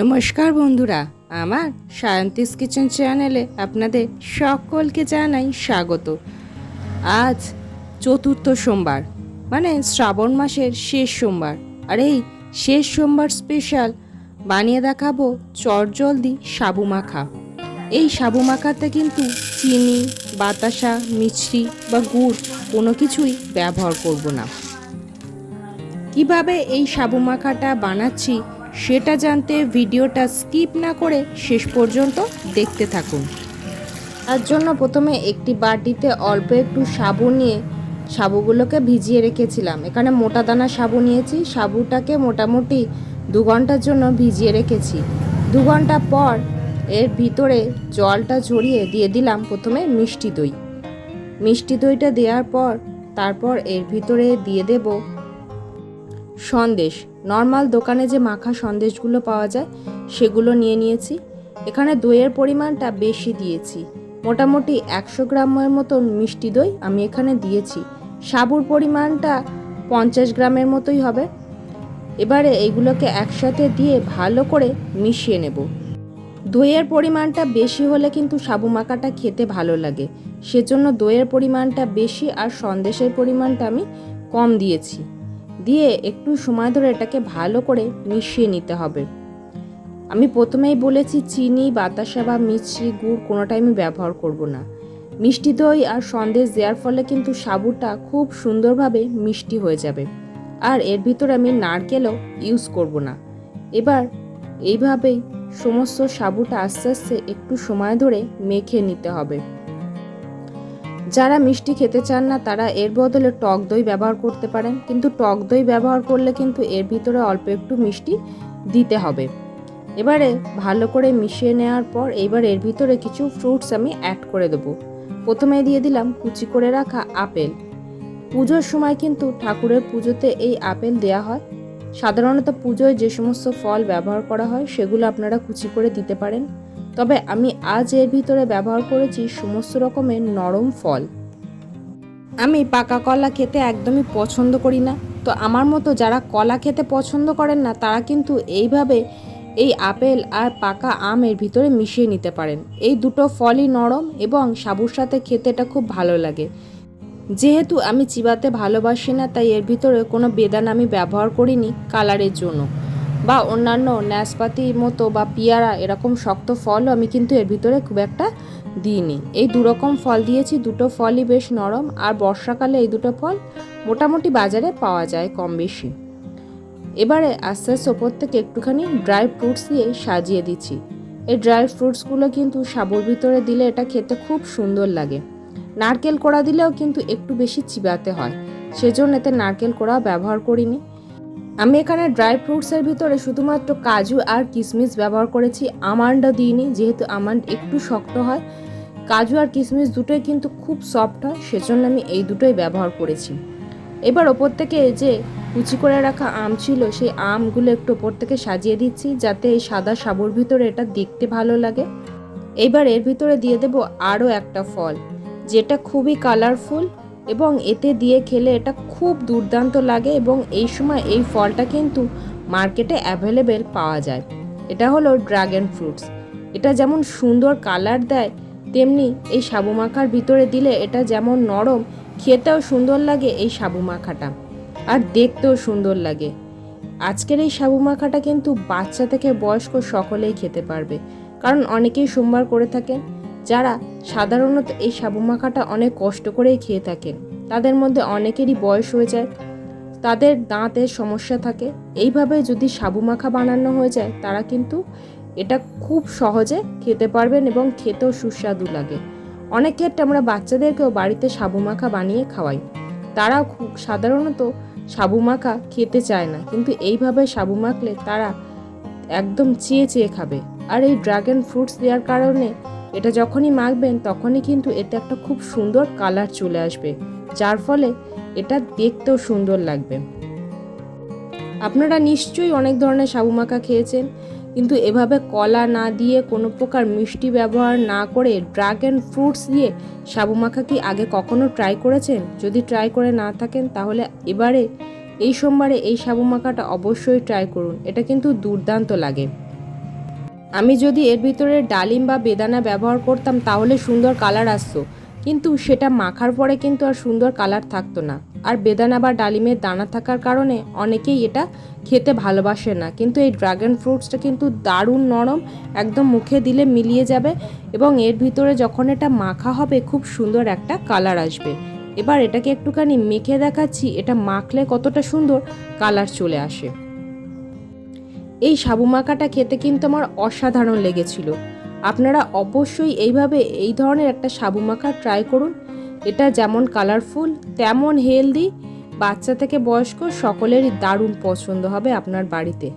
নমস্কার বন্ধুরা, আমার সায়ন্তিস কিচেন চ্যানেলে আপনাদের সকলকে জানাই স্বাগত। আজ চতুর্থ সোমবার মানে শ্রাবণ মাসের শেষ সোমবার। আর এই শেষ সোমবার স্পেশাল বানিয়ে দেখাবো চটজলদি সাবু মাখা। এই সাবু মাখাতে কিন্তু চিনি, বাতাসা মিছরি বা গুড় কোনো কিছুই ব্যবহার করব না। কীভাবে এই সাবু মাখাটা বানাচ্ছি সেটা জানতে ভিডিওটা স্কিপ না করে শেষ পর্যন্ত দেখতে থাকুন। তার জন্য প্রথমে একটি বাটিতে অল্প একটু সাবু নিয়ে সাবুগুলোকে ভিজিয়ে রেখেছিলাম। এখানে মোটা দানা সাবু নিয়েছি। সাবুটাকে মোটামুটি দু ঘণ্টার জন্য ভিজিয়ে রেখেছি। দু ঘণ্টা পর এর ভিতরে জলটা ঝরিয়ে দিয়ে দিলাম প্রথমে মিষ্টি দই। মিষ্টি দইটা দেওয়ার পর তারপর এর ভিতরে দিয়ে দেব সন্দেশ। নর্মাল দোকানে যে মাখা সন্দেশগুলো পাওয়া যায়, সেগুলো নিয়ে নিয়েছি। এখানে দইয়ের পরিমাণটা বেশি দিয়েছি। মোটামুটি একশো গ্রামের মতন মিষ্টি দই আমি এখানে দিয়েছি। সাবুর পরিমাণটা পঞ্চাশ গ্রামের মতোই হবে। এবারে এইগুলোকে একসাথে দিয়ে ভালো করে মিশিয়ে নেব। দইয়ের পরিমাণটা বেশি হলে কিন্তু সাবু মাখাটা খেতে ভালো লাগে। সেজন্য দইয়ের পরিমাণটা বেশি আর সন্দেশের পরিমাণটা আমি কম দিয়েছি। দিয়ে একটু সময় ধরে এটাকে ভালো করে মিশিয়ে নিতে হবে। আমি প্রথমেই বলেছি চিনি, বাতাসা বা মিছরি গুড় কোনোটাই আমি ব্যবহার করব না। মিষ্টি দই আর সন্দেশ দেওয়ার ফলে কিন্তু সাবুটা খুব সুন্দরভাবে মিষ্টি হয়ে যাবে। আর এর ভিতরে আমি নারকেলও ইউজ করব না। এবার এইভাবেই সমস্ত সাবুটা আস্তে আস্তে একটু সময় ধরে মেখে নিতে হবে। যারা মিষ্টি খেতে চান না, তারা এর বদলে টক দই ব্যবহার করতে পারেন। কিন্তু টক দই ব্যবহার করলে কিন্তু এর ভিতরে অল্প একটু মিষ্টি দিতে হবে। এবারে ভালো করে মিশিয়ে নেওয়ার পর এবার এর ভিতরে কিছু ফ্রুটস আমি অ্যাড করে দেবো। প্রথমে দিয়ে দিলাম কুচি করে রাখা আপেল। পুজোর সময় কিন্তু ঠাকুরের পুজোতে এই আপেল দেয়া হয়। সাধারণত পুজোয় যে সমস্ত ফল ব্যবহার করা হয়, সেগুলো আপনারা কুচি করে দিতে পারেন। তবে আমি আজ এর ভিতরে ব্যবহার করেছি সমস্ত রকমের নরম ফল। আমি পাকা কলা খেতে একদমই পছন্দ করি না। তো আমার মতো যারা কলা খেতে পছন্দ করেন না, তারা কিন্তু এইভাবে এই আপেল আর পাকা আম এর ভিতরে মিশিয়ে নিতে পারেন। এই দুটো ফলই নরম এবং সাবুর সাথে খেতে এটা খুব ভালো লাগে। যেহেতু আমি চিবাতে ভালোবাসি না, তাই এর ভিতরে কোনো বেদান আমি ব্যবহার করিনি কালারের জন্য। বা অন্যান্য ন্যাসপাতির মতো বা পিয়ারা এরকম শক্ত ফলও আমি কিন্তু এর ভিতরে খুব একটা দিইনি। এই দুরকম ফল দিয়েছি, দুটো ফলই বেশ নরম আর বর্ষাকালে এই দুটো ফল মোটামুটি বাজারে পাওয়া যায় কম বেশি। এবারে আস্তে আস্তে ওপর থেকে একটুখানি ড্রাই ফ্রুটস দিয়ে সাজিয়ে দিচ্ছি। এই ড্রাই ফ্রুটসগুলো কিন্তু সাবুর ভিতরে দিলে এটা খেতে খুব সুন্দর লাগে। নারকেল কোড়া দিলেও কিন্তু একটু বেশি চিবাতে হয়। সেজন্য এতে নারকেল কোড়া ব্যবহার করিনি। আমি এখানে ড্রাই ফ্রুটসের ভিতরে শুধুমাত্র কাজু আর কিশমিশ ব্যবহার করেছি। আমান্ডও দিইনি, যেহেতু আমান্ড একটু শক্ত হয়। কাজু আর কিশমিশ দুটোই কিন্তু খুব সফট হয়, সেজন্য আমি এই দুটোই ব্যবহার করেছি। এবার ওপর থেকে যে কুচি করে রাখা আম ছিল, সেই আমগুলো একটু ওপর থেকে সাজিয়ে দিচ্ছি, যাতে এই সাদা সাবুর ভিতরে এটা দেখতে ভালো লাগে। এবার এর ভিতরে দিয়ে দেব আরও একটা ফল, যেটা খুবই কালারফুল এবং এতে দিয়ে খেলে এটা খুব দুর্দান্ত লাগে এবং এই সময় এই ফলটা কিন্তু মার্কেটে অ্যাভেলেবেল পাওয়া যায়। এটা হলো ড্রাগন ফ্রুটস এটা যেমন সুন্দর কালার দেয়, তেমনি এই সাবু মাখার ভিতরে দিলে এটা যেমন নরম, খেতেও সুন্দর লাগে এই সাবু মাখাটা। আর দেখতেও সুন্দর লাগে। আজকের এই সাবু মাখাটা কিন্তু বাচ্চা থেকে বয়স্ক সকলেই খেতে পারবে। কারণ অনেকেই সোমবার করে থাকেন যারা সাধারণত এই সাবু মাখাটা অনেক কষ্ট করেই খেয়ে থাকেন। তাদের মধ্যে অনেকেরই বয়স হয়ে যায়, তাদের দাঁতের সমস্যা থাকে। এইভাবে যদি সাবু মাখা বানানো হয়ে যায়, তারা কিন্তু এটা খুব সহজে খেতে পারবেন এবং খেতেও সুস্বাদু লাগে। অনেক ক্ষেত্রে আমরা বাচ্চাদেরকেও বাড়িতে সাবু মাখা বানিয়ে খাওয়াই। তারা খুব সাধারণত সাবু মাখা খেতে চায় না, কিন্তু এইভাবে সাবু মাখলে তারা একদম চেয়ে চেয়ে খাবে। আর এই ড্রাগন ফ্রুটস দেওয়ার কারণে এটা যখনই মাখবেন, তখনই কিন্তু এতে একটা খুব সুন্দর কালার চলে আসবে, যার ফলে এটা দেখতেও সুন্দর লাগবে। আপনারা নিশ্চয়ই অনেক ধরনের সাবু মাখা খেয়েছেন, কিন্তু এভাবে কলা না দিয়ে কোনো প্রকার মিষ্টি ব্যবহার না করে ড্রাগন ফ্রুটস দিয়ে সাবু মাখা কি আগে কখনো ট্রাই করেছেন? যদি ট্রাই করে না থাকেন, তাহলে এবারে, এই সোমবারে এই সাবু মাখাটা অবশ্যই ট্রাই করুন, এটা কিন্তু দুর্দান্ত লাগে। আমি যদি এর ভিতরে ডালিম বা বেদানা ব্যবহার করতাম, তাহলে সুন্দর কালার আসতো। কিন্তু সেটা মাখার পরে কিন্তু আর সুন্দর কালার থাকতো না। আর বেদানা বা ডালিমের দানা থাকার কারণে অনেকেই এটা খেতে ভালোবাসে না। কিন্তু এই ড্রাগন ফ্রুটসটা কিন্তু দারুণ নরম, একদম মুখে দিলে মিলিয়ে যাবে এবং এর ভিতরে যখন এটা মাখা হবে, খুব সুন্দর একটা কালার আসবে। এবার এটাকে একটুখানি মেখে দেখাচ্ছি। এটা মাখলে কতটা সুন্দর কালার চলে আসে। এই সাবু মাখাটা খেতে কিন্তু আমার অসাধারণ লেগেছিল। আপনারা অবশ্যই এইভাবে এই ধরনের একটা সাবু মাখা ট্রাই করুন। এটা যেমন কালারফুল তেমন হেলদি বাচ্চা থেকে বয়স্ক সকলেরই দারুণ পছন্দ হবে আপনার বাড়িতে।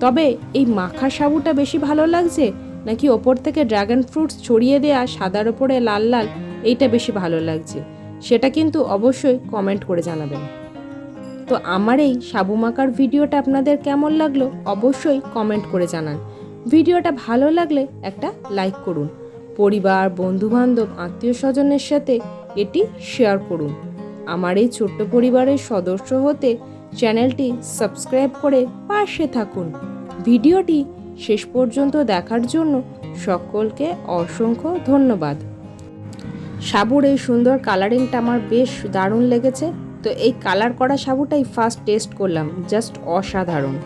তবে এই মাখা সাবুটা বেশি ভালো লাগছে নাকি ওপর থেকে ড্রাগন ফ্রুটস ছড়িয়ে দেওয়া সাদার ওপরে লাল লাল, এইটা বেশি ভালো লাগছে? সেটা কিন্তু অবশ্যই কমেন্ট করে জানাবেন। তো আমার এই সাবু মাকার ভিডিওটা আপনাদের কেমন লাগল অবশ্যই কমেন্ট করে জানান। ভিডিওটা ভালো লাগলে একটা লাইক করুন। পরিবার, বন্ধুবান্ধব আত্মীয় স্বজনের সাথে এটি শেয়ার করুন। আমার এই ছোট্ট পরিবারের সদস্য হতে চ্যানেলটি সাবস্ক্রাইব করে পাশে থাকুন। ভিডিওটি শেষ পর্যন্ত দেখার জন্য সকলকে অসংখ্য ধন্যবাদ। সাবুর এই সুন্দর কালারিংটা আমার বেশ দারুণ লেগেছে। তো এই কালার করা সাবুটাই ফার্স্ট টেস্ট করলাম জাস্ট অসাধারণ।